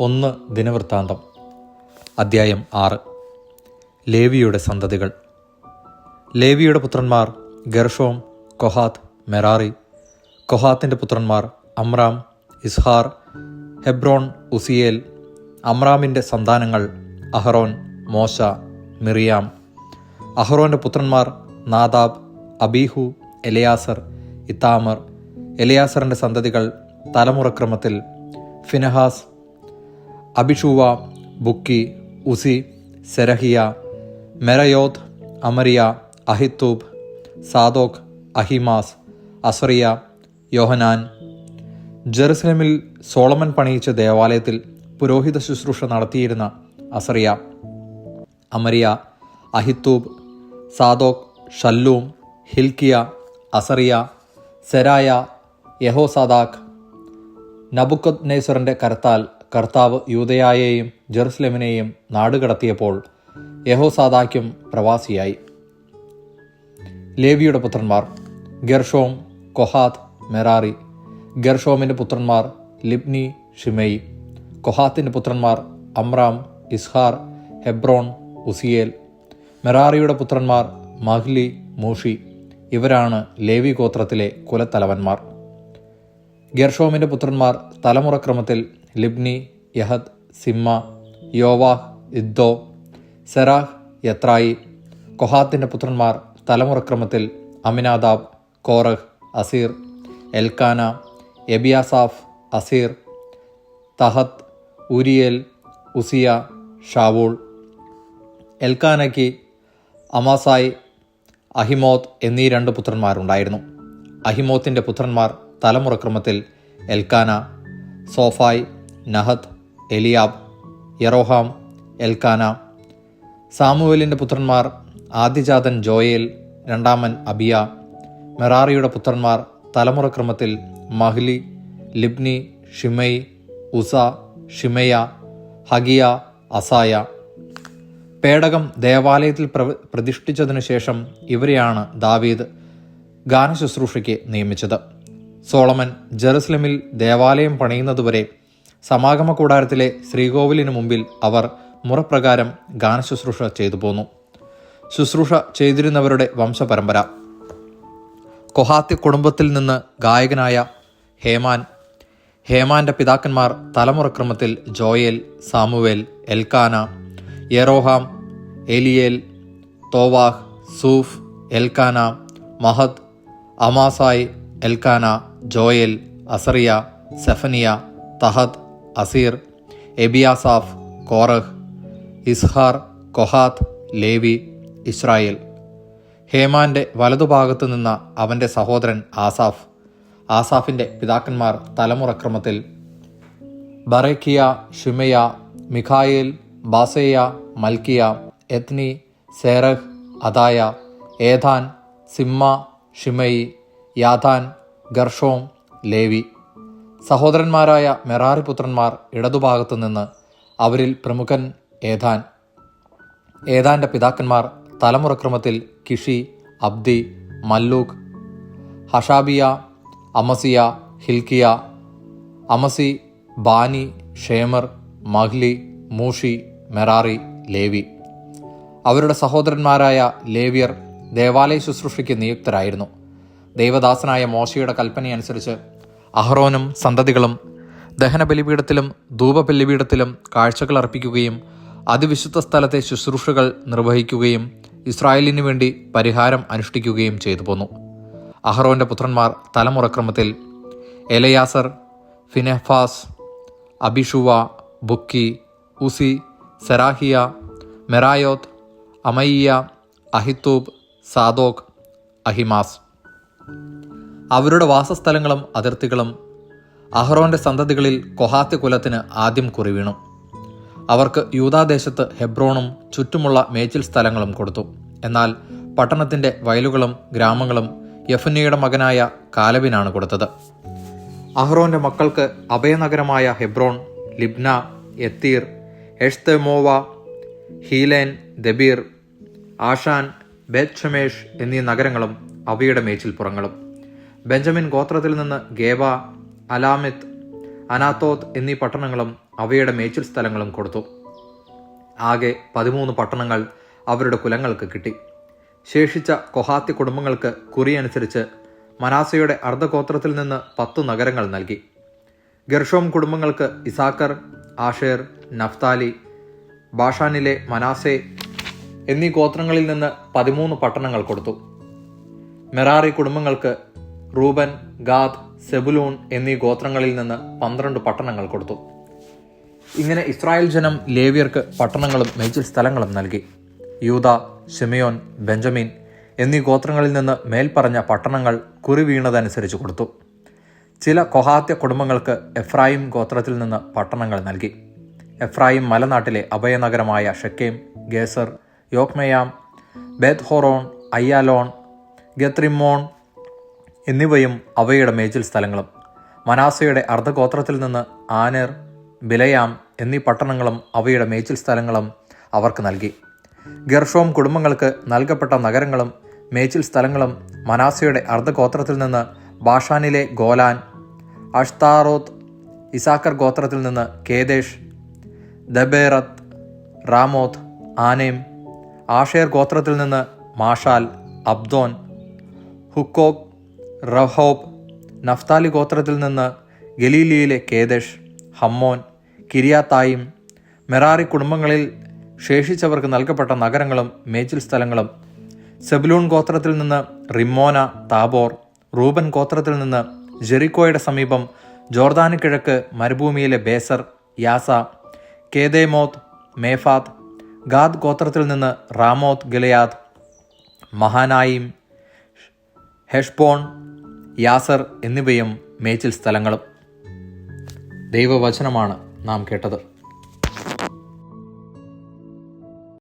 ഒന്ന് ദിനവൃത്താന്തം അദ്ധ്യായം ആറ്. ലേവിയുടെ സന്തതികൾ. ലേവിയുടെ പുത്രന്മാർ ഗർഷോം കൊഹാത്ത് മെറാറി കൊഹാത്തിന്റെ പുത്രന്മാർ അമ്രാം ഇസ്ഹാർ ഹെബ്രോൺ ഉസിയേൽ. അമ്രാമിന്റെ സന്താനങ്ങൾ അഹ്റോൻ മോശ മിറിയാം. അഹ്റോന്റെ പുത്രന്മാർ നാദാബ് അബീഹു എലയാസർ ഇത്താമർ. എലയാസറിന്റെ സന്തതികൾ തലമുറക്രമത്തിൽ Phinehas Abishua Bukki Uzzi Zerahiah Meraioth Amariah Ahitub Zadok Ahimaaz Azariah Johanan. ജെറുസലമിൽ Solomon പണിയിച്ച ദേവാലയത്തിൽ പുരോഹിത ശുശ്രൂഷ നടത്തിയിരുന്ന അസറിയ അമരിയ അഹിത്തൂബ് സാദോക് ഷല്ലൂം ഹിൽക്കിയ അസറിയ സെരായ യഹോസാദാഖ്. നബുക്കത് നെയ്സറിന്റെ കരത്താൽ കർത്താവ് യൂതയായെയും ജെറുസലേമിനെയും നാടുകടത്തിയപ്പോൾ യഹോസാദാക്യം പ്രവാസിയായി. ലേവിയുടെ പുത്രന്മാർ ഗെർഷോം കൊഹാത്ത് മെറാറി. ഗെർഷോമിന്റെ പുത്രന്മാർ ലിബ്നി ഷിമയി കൊഹാത്തിന്റെ പുത്രന്മാർ അമ്രാം ഇസ്ഹാർ ഹെബ്രോൺ ഉസിയേൽ. മെറാറിയുടെ പുത്രന്മാർ മഹ്ലി മൂഷി. ഇവരാണ് ലേവി ഗോത്രത്തിലെ കുലത്തലവന്മാർ. ഗെർഷോമിന്റെ പുത്രന്മാർ തലമുറക്രമത്തിൽ ലിബ്നി യഹദ് സിമ്മ യോവാഹ് ഇദ്ദോ സെറാഹ് യത്രായി കൊഹാത്തിന്റെ പുത്രന്മാർ തലമുറക്രമത്തിൽ Amminadab Korah Assir Elkanah Ebiasaph Assir Tahath Uriel Uzziah Shaul എൽക്കാനയ്ക്ക് Amasai Ahimoth എന്നീ രണ്ട് പുത്രന്മാരുണ്ടായിരുന്നു. അഹിമോത്തിന്റെ പുത്രന്മാർ തലമുറക്രമത്തിൽ Elkanah Zophai Nahath Eliab Jeroham Elkanah. സാമുവേലിന്റെ പുത്രന്മാർ ആദ്യജാതൻ ജോയേൽ രണ്ടാമൻ അബിയ. മെറാറിയുടെ പുത്രന്മാർ തലമുറക്രമത്തിൽ Mahli Libni Shimei Uzzah Shimea Haggiah Asaiah. പേടകം ദേവാലയത്തിൽ പ്ര പ്രതിഷ്ഠിച്ചതിനു ശേഷം ഇവരെയാണ് ദാവീദ് ഗാനശുശ്രൂഷയ്ക്ക് നിയമിച്ചത്. സോളമൻ ജെറുസലമിൽ ദേവാലയം പണിയുന്നതുവരെ സമാഗമ കൂടാരത്തിലെ ശ്രീകോവിലിനു മുമ്പിൽ അവർ മുറപ്രകാരം ഗാനശുശ്രൂഷ ചെയ്തു പോന്നു. ശുശ്രൂഷ ചെയ്തിരുന്നവരുടെ വംശപരമ്പര. കൊഹാത്തി കുടുംബത്തിൽ നിന്ന് ഗായകനായ ഹേമാൻ ഹേമാന്റെ പിതാക്കന്മാർ തലമുറക്രമത്തിൽ Joel Samuel Elkanah Jeroham Eliel Toah Zuph Elkanah Mahath Amasai Elkanah Joel Azariah Zephaniah Tahath Assir Ebiasaph Korah Izhar Kohath Levi Israel. ഹേമാന്റെ വലതുഭാഗത്ത് നിന്ന അവന്റെ സഹോദരൻ ആസാഫ് ആസാഫിന്റെ പിതാക്കന്മാർ തലമുറക്രമത്തിൽ. Berechiah Shimea Michael Baaseiah Malchijah Ethni Zerah Adaiah Ethan Zimmah Shimei യാഥാൻ Gershom Levi. സഹോദരന്മാരായ Merari പുത്രന്മാർ ഇടതുഭാഗത്തു നിന്ന് അവരിൽ പ്രമുഖൻ ഏതാൻ ഏതാന്റെ പിതാക്കന്മാർ തലമുറക്രമത്തിൽ Kishi Abdi Malluch Hashabiah Amaziah Hilkiah Amzi Bani Shemer Mahli Mushi Merari Levi. അവരുടെ സഹോദരന്മാരായ ലേവിയർ ദേവാലയ ശുശ്രൂഷയ്ക്ക് നിയുക്തരായിരുന്നു. ദൈവദാസനായ മോശയുടെ കൽപ്പനയനുസരിച്ച് അഹ്റോനും സന്തതികളും ദഹന ബലിപീഠത്തിലും ധൂപബലിപീഠത്തിലും കാഴ്ചകൾ അർപ്പിക്കുകയും അതിവിശുദ്ധ സ്ഥലത്തെ ശുശ്രൂഷകൾ നിർവഹിക്കുകയും ഇസ്രായേലിനു വേണ്ടി പരിഹാരം അനുഷ്ഠിക്കുകയും ചെയ്തു പോന്നു. അഹ്റോന്റെ പുത്രന്മാർ തലമുറക്രമത്തിൽ എലയാസർ ഫിനെഫാസ് അബിഷുവ ബുക്കി ഉസി സെറാഹിയ മെറായോത്ത് അമയ്യ അഹിത്തൂബ് സാദോക് അഹിമാസ്. അവരുടെ വാസസ്ഥലങ്ങളും അതിർത്തികളും അഹ്റോന്റെ സന്തതികളിൽ കൊഹാത്ത് കുലത്തിന് ആദ്യം കുറിവീണു അവർക്ക് യൂതാദേശത്ത് ഹെബ്രോണും ചുറ്റുമുള്ള മേച്ചിൽ സ്ഥലങ്ങളും കൊടുത്തു. എന്നാൽ പട്ടണത്തിന്റെ വയലുകളും ഗ്രാമങ്ങളും യഫുന്നിയുടെ മകനായ കാലബിനാണ് കൊടുത്തത്. അഹ്റോന്റെ മക്കൾക്ക് അഭയനഗരമായ Hebron Libnah Jattir Eshtemoa Hilen Debir Ashan Beth Shemesh എന്നീ നഗരങ്ങളും അവയുടെ മേച്ചിൽപ്പുറങ്ങളും. ബെഞ്ചമിൻ ഗോത്രത്തിൽ നിന്ന് ഗേബ അലാമിത്ത് അനാത്തോത്ത് എന്നീ പട്ടണങ്ങളും അവയുടെ മേച്ചിൽ സ്ഥലങ്ങളും കൊടുത്തു. ആകെ പതിമൂന്ന് പട്ടണങ്ങൾ അവരുടെ കുലങ്ങൾക്ക് കിട്ടി. ശേഷിച്ച കൊഹാത്തി കുടുംബങ്ങൾക്ക് കുറി അനുസരിച്ച് മനാസയുടെ അർദ്ധഗോത്രത്തിൽ നിന്ന് പത്തു നഗരങ്ങൾ നൽകി. ഗർഷോം കുടുംബങ്ങൾക്ക് ഇസാക്കർ ആഷേർ നഫ്താലി ബാഷാനിലെ മനാസെ എന്നീ ഗോത്രങ്ങളിൽ നിന്ന് പതിമൂന്ന് പട്ടണങ്ങൾ കൊടുത്തു. മെറാറി കുടുംബങ്ങൾക്ക് റൂബൻ ഗാദ് സെബുലൂൺ എന്നീ ഗോത്രങ്ങളിൽ നിന്ന് പന്ത്രണ്ട് പട്ടണങ്ങൾ കൊടുത്തു. ഇങ്ങനെ ഇസ്രായേൽ ജനം ലേവിയർക്ക് പട്ടണങ്ങളും മേച്ചിൽ സ്ഥലങ്ങളും നൽകി. യൂത ഷിമയോൻ ബെഞ്ചമിൻ എന്നീ ഗോത്രങ്ങളിൽ നിന്ന് മേൽപ്പറഞ്ഞ പട്ടണങ്ങൾ കുറി വീണതനുസരിച്ച് കൊടുത്തു. ചില കൊഹാത്യ കുടുംബങ്ങൾക്ക് എഫ്രായിം ഗോത്രത്തിൽ നിന്ന് പട്ടണങ്ങൾ നൽകി. എഫ്രായിം മലനാട്ടിലെ അഭയനഗരമായ Shechem Gezer Jokmeam Beth Horon Aijalon Gath Rimmon എന്നിവയും അവയുടെ മേച്ചിൽ സ്ഥലങ്ങളും. മനാസയുടെ അർദ്ധഗോത്രത്തിൽ നിന്ന് ആനർ ബിലയാം എന്നീ പട്ടണങ്ങളും അവയുടെ മേച്ചിൽ സ്ഥലങ്ങളും അവർക്ക് നൽകി. ഗർഷോം കുടുംബങ്ങൾക്ക് നൽകപ്പെട്ട നഗരങ്ങളും മേച്ചിൽ സ്ഥലങ്ങളും മനാസയുടെ അർദ്ധഗോത്രത്തിൽ നിന്ന് ബാഷാനിലെ ഗോലാൻ അഷ്താറോത്ത് ഇസാക്കർ ഗോത്രത്തിൽ നിന്ന് കേദേഷ് ദബേറത്ത് റാമോത്ത് ആനേം ആഷേർ ഗോത്രത്തിൽ നിന്ന് മാഷാൽ അബ്ദോൻ ഹുക്കോക് റഹോബ് നഫ്താലി ഗോത്രത്തിൽ നിന്ന് ഗലീലിയിലെ കേദഷ് ഹമ്മോൻ കിരിയാത്തായും മെറാറി കുടുംബങ്ങളിൽ ശേഷിച്ചവർക്ക് നൽകപ്പെട്ട നഗരങ്ങളും മേച്ചിൽ സ്ഥലങ്ങളും സെബ്ലൂൺ ഗോത്രത്തിൽ നിന്ന് റിമോന താബോർ റൂബൻ ഗോത്രത്തിൽ നിന്ന് ജെറിക്കോയുടെ സമീപം ജോർദാന് കിഴക്ക് മരുഭൂമിയിലെ ബേസർ യാസ കേദേമോത്ത് മേഫാത്ത് ഗാദ് ഗോത്രത്തിൽ നിന്ന് Ramoth Gilead Mahanaim Heshbon Jazer എന്നിവയും മേച്ചിൽ സ്ഥലങ്ങളും. ദൈവവചനമാണ് നാം കേട്ടത്.